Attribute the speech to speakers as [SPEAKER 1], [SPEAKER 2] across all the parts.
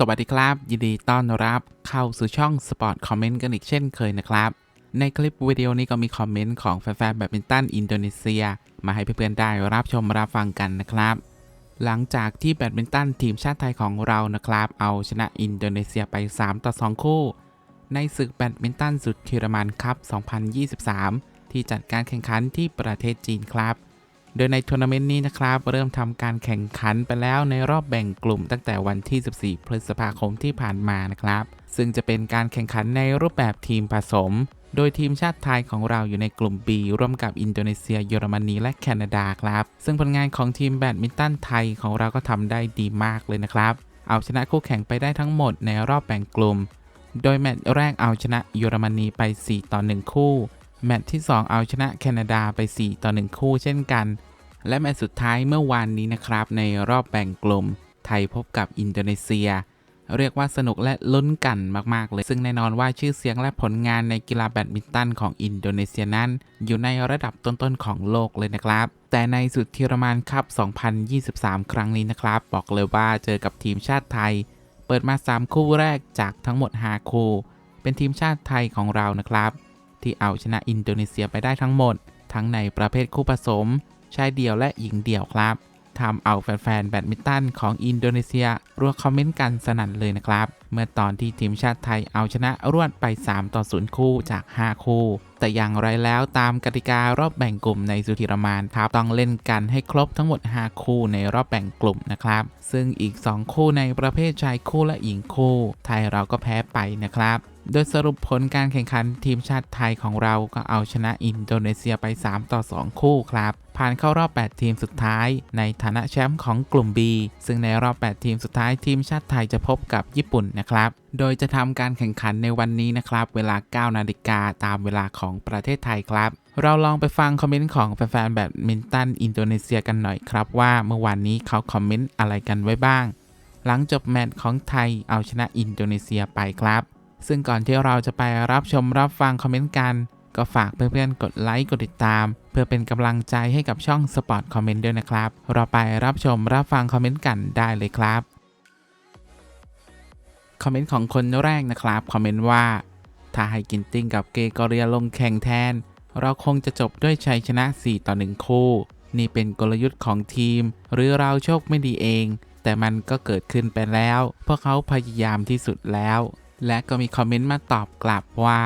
[SPEAKER 1] สวัสดีครับ ยินดีต้อนรับเข้าสู่ช่อง Sport Comment กันอีกเช่นเคยนะครับ ในคลิปวิดีโอนี้ก็มีคอมเมนต์ของแฟนๆแบดมินตันอินโดนีเซีย มาให้เพื่อนๆได้รับชมรับฟังกันนะครับ หลังจากที่แบดมินตันทีมชาติไทยของเรานะครับ เอาชนะอินโดนีเซียไป 3 ต่อ 2 คู่ ในศึกแบดมินตันสุดเยอรมันคัพ 2023 ที่จัดการแข่งขันที่ประเทศจีนครับ โดยในทัวร์นาเมนต์นี้นะครับ เริ่มทำการแข่งขันไปแล้วในรอบแบ่งกลุ่มตั้งแต่วันที่ 14 พฤษภาคมที่ผ่านมานะครับ ซึ่งจะเป็นการแข่งขันในรูปแบบทีมผสม โดยทีมชาติไทยของเราอยู่ในกลุ่ม B ร่วมกับอินโดนีเซีย เยอรมนีและแคนาดาครับ ซึ่งผลงานของทีมแบดมินตันไทยของเราก็ทำได้ดีมากเลยนะครับ เอาชนะคู่แข่งไปได้ทั้งหมดในรอบแบ่งกลุ่ม โดยแมตช์แรกเอาชนะเยอรมนีไป 4 ต่อ 1 คู่ แมตช์ที่ 2 เอาชนะแคนาดาไป 4 ต่อ 1 คู่เช่นกัน และแมตช์สุดท้ายเมื่อวานนี้นะครับ ในรอบแบ่งกลุ่ม ไทยพบกับอินโดนีเซีย เรียกว่าสนุกและลุ้นกันมากๆเลย ซึ่งแน่นอนว่าชื่อเสียงและผลงานในกีฬาแบดมินตันของอินโดนีเซียนั้น อยู่ในระดับต้นๆของโลกเลยนะครับ แต่ในสุดทีรมานคัพ 2023 ครั้งนี้นะครับ บอกเลยว่าเจอกับทีมชาติไทย เปิดมา 3 คู่แรกจากทั้งหมด 5 คู่ เป็นทีมชาติไทยของเรานะครับ ที่เอาชนะอินโดนีเซียไปได้ทั้งหมด ทั้งในประเภทคู่ผสมชายเดี่ยวและหญิงเดี่ยวครับทำเอาแฟนๆแบดมินตันของอินโดนีเซียรัวคอมเมนต์กันสนั่นเลยนะครับ เมื่อตอนที่ทีมชาติไทยเอาชนะรวดไป 3 ต่อ 0 คู่จาก 5 คู่ แต่อย่างไรแล้วตามกติการอบแบ่งกลุ่มในสุธีรมานครับต้องเล่นกันให้ครบทั้งหมด 5 คู่ในรอบแบ่งกลุ่มนะครับ ซึ่งอีก 2 คู่ในประเภทชายคู่และหญิงคู่ ไทยเราก็แพ้ไปนะครับ โดยสรุปผลการแข่งขันทีมชาติไทยของเราก็เอาชนะอินโดนีเซียไป 3 ต่อ 2 คู่ครับ ผ่านเข้ารอบ 8 ทีมสุดท้าย ในฐานะแชมป์ของกลุ่ม B ซึ่งในรอบ 8 ทีมสุดท้ายทีมชาติไทยจะพบกับญี่ปุ่นนะครับ โดยจะทำการแข่งขันในวันนี้นะครับ เวลา 9 นาฬิกาตามเวลาของประเทศไทยครับ เราลองไปฟังคอมเมนต์ของแฟนๆแบดมินตันอินโดนีเซียกันหน่อยครับว่าเมื่อวานนี้เขาคอมเมนต์อะไรกันไว้บ้าง หลังจบแมตช์ของไทยเอาชนะอินโดนีเซียไปครับ ซึ่งก่อนที่เราจะไปรับชมรับฟังคอมเมนต์กัน ก็ฝากเพื่อนๆ กดไลค์กดติดตาม เพื่อเป็นกำลังใจให้กับช่อง Spot Comment ด้วยนะครับ เราไปรับชมรับฟังคอมเมนต์กันได้เลยครับ คอมเมนต์ของคนแรกนะครับ คอมเมนต์ว่า ถ้าให้กินติ้งกับเกกอเรียลงแข่งแทน เราคงจะจบด้วยชัยชนะ 4 ต่อ 1 คู่ นี่เป็นกลยุทธ์ของทีม หรือเราโชคไม่ดีเอง แต่มันก็เกิดขึ้นไปแล้วเพราะเขาพยายามที่สุดแล้ว และก็มีคอมเมนต์มาตอบกลับว่า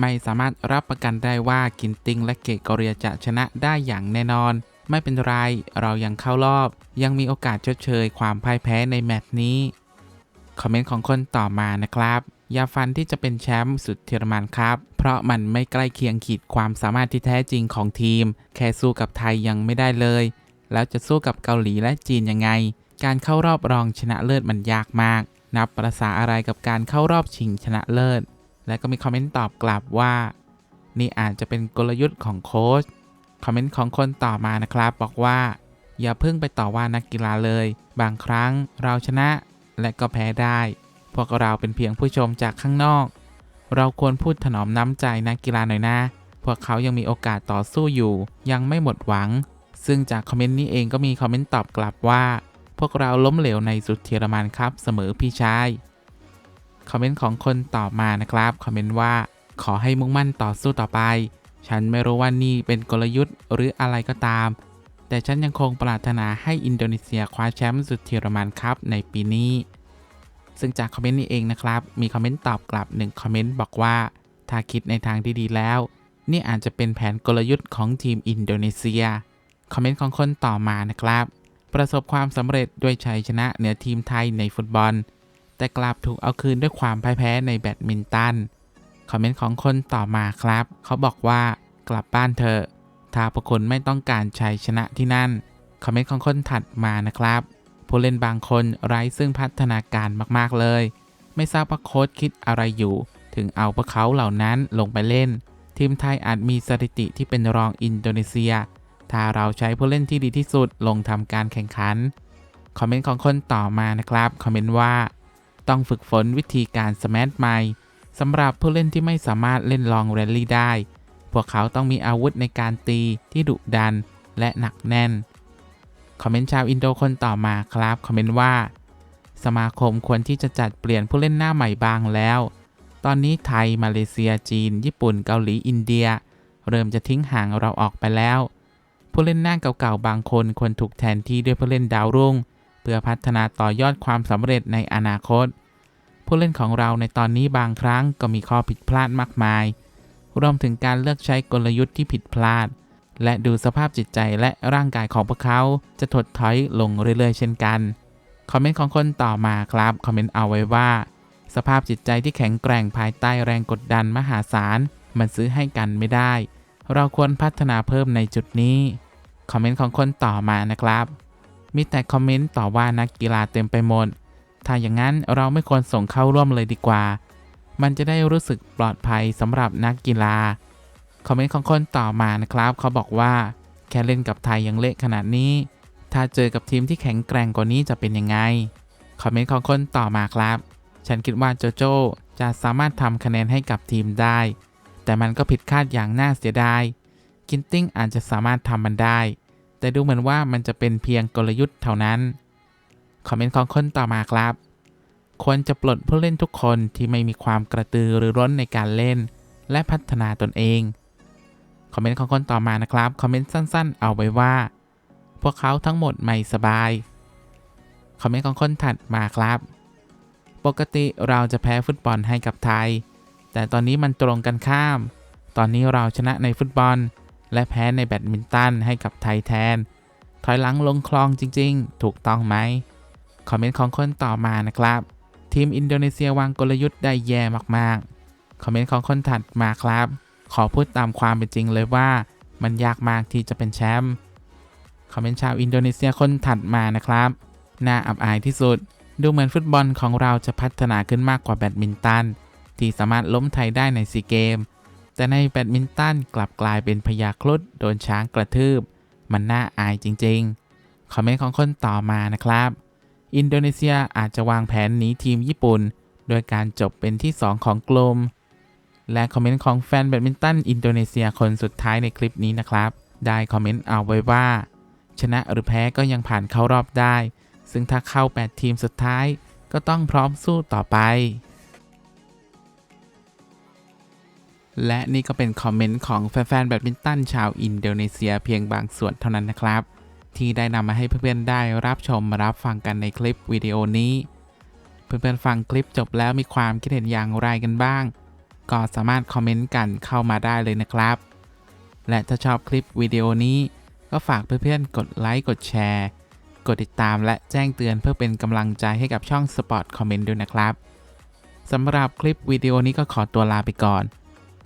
[SPEAKER 1] ไม่สามารถรับประกันได้ว่ากินติงและเกตกอเรียจะชนะได้อย่างแน่นอน ไม่เป็นไร เรายังเข้ารอบ ยังมีโอกาสชดเชยความพ่ายแพ้ในแมตช์นี้ คอมเมนต์ของคนต่อมานะครับยาฟันที่จะเป็นแชมป์สุดเทรมันครับ เพราะมันไม่ใกล้เคียงขีดความสามารถที่แท้จริงของทีม แค่สู้กับไทยยังไม่ได้เลย แล้วจะสู้กับเกาหลีและจีนยังไง การเข้ารอบรองชนะเลิศมันยากมาก นับประษาอะไรกับการเข้ารอบชิงชนะเลิศ และก็มีคอมเมนต์ตอบกลับว่า นี่อาจจะเป็นกลยุทธ์ของโค้ช คอมเมนต์ของคนต่อมานะครับ บอกว่า อย่าเพิ่งไปต่อว่านักกีฬาเลย บางครั้งเราชนะและก็แพ้ได้ พวกเราเป็นเพียงผู้ชมจากข้างนอก เราควรพูดถนอมน้ำใจนักกีฬาหน่อยนะ พวกเขายังมีโอกาสต่อสู้อยู่ ยังไม่หมดหวัง ซึ่งจากคอมเมนต์นี้เองก็มีคอมเมนต์ตอบกลับว่า พวกเราล้มเหลวในสุดเทอรมันครับเสมอพี่ชาย คอมเมนต์ของคนต่อมานะครับ คอมเมนต์ว่าขอให้มุ่งมั่นต่อสู้ต่อไป ฉันไม่รู้ว่านี่เป็นกลยุทธ์หรืออะไรก็ตาม แต่ฉันยังคงปรารถนาให้อินโดนีเซียคว้าแชมป์สุดเทอรมันครับในปีนี้ ซึ่งจากคอมเมนต์นี้เองนะครับ มีคอมเมนต์ตอบกลับหนึ่งคอมเมนต์บอกว่าถ้าคิดในทางที่ดีแล้ว นี่อาจจะเป็นแผนกลยุทธ์ของทีมอินโดนีเซีย คอมเมนต์ของคนต่อมานะครับ ประสบความสำเร็จด้วยชัยชนะเหนือทีมไทยในฟุตบอล แต่กลับถูกเอาคืนด้วยความพ่ายแพ้ในแบดมินตันคอมเมนต์ของคนต่อมาครับ เขาบอกว่ากลับบ้านเถอะถ้าพวกคุณไม่ต้องการชัยชนะที่นั่น คอมเมนต์ของคนถัดมานะครับ ผู้เล่นบางคนไร้ซึ่งพัฒนาการมากๆเลย ไม่ทราบว่าโค้ชคิดอะไรอยู่ ถึงเอาพวกเขาเหล่านั้นลงไปเล่น ทีมไทยอาจมีสถิติที่เป็นรองอินโดนีเซีย ถ้าเราใช้ผู้เล่นที่ดีที่สุดลงทำการแข่งขัน คอมเมนต์ของคนต่อมานะครับ คอมเมนต์ว่า ต้องฝึกฝนวิธีการสแมทใหม่สำหรับผู้เล่นที่ไม่สามารถเล่นลองแรลลี่ได้ พวกเขาต้องมีอาวุธในการตีที่ดุดันและหนักแน่น คอมเมนต์ชาวอินโดคนต่อมาครับ คอมเมนต์ว่า สมาคมควรที่จะจัดเปลี่ยนผู้เล่นหน้าใหม่บ้างแล้ว ตอนนี้ไทย มาเลเซีย จีน ญี่ปุ่น เกาหลี อินเดีย เริ่มจะทิ้งห่างเราออกไปแล้ว ผู้เล่นหน้าเก่าๆ บางคนควรถูกแทนที่ด้วยผู้เล่นดาวรุ่ง เพื่อพัฒนาต่อยอดความสำเร็จในอนาคต ผู้เล่นของเราในตอนนี้บางครั้งก็มีข้อผิดพลาดมากมาย รวมถึงการเลือกใช้กลยุทธ์ที่ผิดพลาด และดูสภาพจิตใจและร่างกายของพวกเขาจะถดถอยลงเรื่อยๆ เช่นกัน คอมเมนต์ของคนต่อมาครับคอมเมนต์เอาไว้ว่า สภาพจิตใจที่แข็งแกร่งภายใต้แรงกดดันมหาศาลมันซื้อให้กันไม่ได้ เราควรพัฒนาเพิ่มในจุดนี้ คอมเมนต์ของคนต่อมานะครับ มีแต่คอมเมนต์ต่อว่านักกีฬาเต็มไปหมด ถ้าอย่างนั้นเราไม่ควรส่งเข้าร่วมเลยดีกว่า มันจะได้รู้สึกปลอดภัยสำหรับนักกีฬา คอมเมนต์ของคนต่อมานะครับ เขาบอกว่าแค่เล่นกับไทยยังเละขนาดนี้ ถ้าเจอกับทีมที่แข็งแกร่งกว่านี้จะเป็นยังไง คอมเมนต์ของคนต่อมาครับ ฉันคิดว่าโจโจจะสามารถทำคะแนนให้กับทีมได้ แต่มันก็ผิดคาดอย่างน่าเสียดาย กินติ้งอาจจะสามารถทำมันได้ แต่ดูเหมือนว่ามันจะเป็นเพียงกลยุทธ์เท่านั้น คอมเมนต์ของคนต่อมาครับ ควรจะปลดผู้เล่นทุกคนที่ไม่มีความกระตือรือร้นในการเล่น และพัฒนาตนเอง คอมเมนต์ของคนต่อมานะครับ คอมเมนต์สั้นๆ เอาไว้ว่า พวกเขาทั้งหมดไม่สบาย คอมเมนต์ของคนถัดมาครับ ปกติเราจะแพ้ฟุตบอลให้กับไทย แต่ตอนนี้มันตรงกันข้าม ตอนนี้เราชนะในฟุตบอล และแพ้ในแบดมินตันให้กับไทยแทน ถอยหลังลงคลองจริง ๆ ถูกต้องไหมคอมเมนต์ของคนต่อมานะครับ ทีมอินโดนีเซียวางกลยุทธ์ได้แย่มากๆ คอมเมนต์ของคนถัดมาครับ ขอพูดตามความเป็นจริงเลยว่า มันยากมากที่จะเป็นแชมป์ คอมเมนต์ชาวอินโดนีเซียคนถัดมานะครับ น่าอับอายที่สุด ดูเหมือนฟุตบอลของเราจะพัฒนาขึ้นมากกว่าแบดมินตัน ที่สามารถล้มไทยได้ในซีเกม แต่ในแบดมินตันกลับกลายเป็นพยาคลุดโดนช้างกระทืบ มันน่าอายจริงๆ คอมเมนต์ของคนต่อมานะครับ อินโดนีเซียอาจจะวางแผนหนีทีมญี่ปุ่น โดยการจบเป็นที่ 2 ของกลุ่มและคอมเมนต์ของแฟนแบดมินตันอินโดนีเซียคนสุดท้ายในคลิปนี้นะครับ ได้คอมเมนต์เอาไว้ว่า ชนะหรือแพ้ก็ยังผ่านเข้ารอบได้ ซึ่งถ้าเข้า 8 ทีมสุดท้ายก็ต้องพร้อมสู้ต่อไป และนี่ก็เป็นคอมเมนต์ของแฟนๆแบดมินตันชาวอินโดนีเซียเพียงบางส่วนเท่านั้นนะครับ ที่ได้นำมาให้เพื่อนๆได้รับชมรับฟังกันในคลิปวิดีโอนี้ เพื่อนๆฟังคลิปจบแล้วมีความคิดเห็นอย่างไรกันบ้าง ก็สามารถคอมเมนต์กันเข้ามาได้เลยนะครับ และถ้าชอบคลิปวิดีโอนี้ ก็ฝากเพื่อนๆกดไลค์กดแชร์กดติดตามและแจ้งเตือนเพื่อเป็นกำลังใจให้กับช่อง Spot Comment ด้วยนะครับสำหรับคลิปวิดีโอนี้ก็ขอตัวลาไปก่อน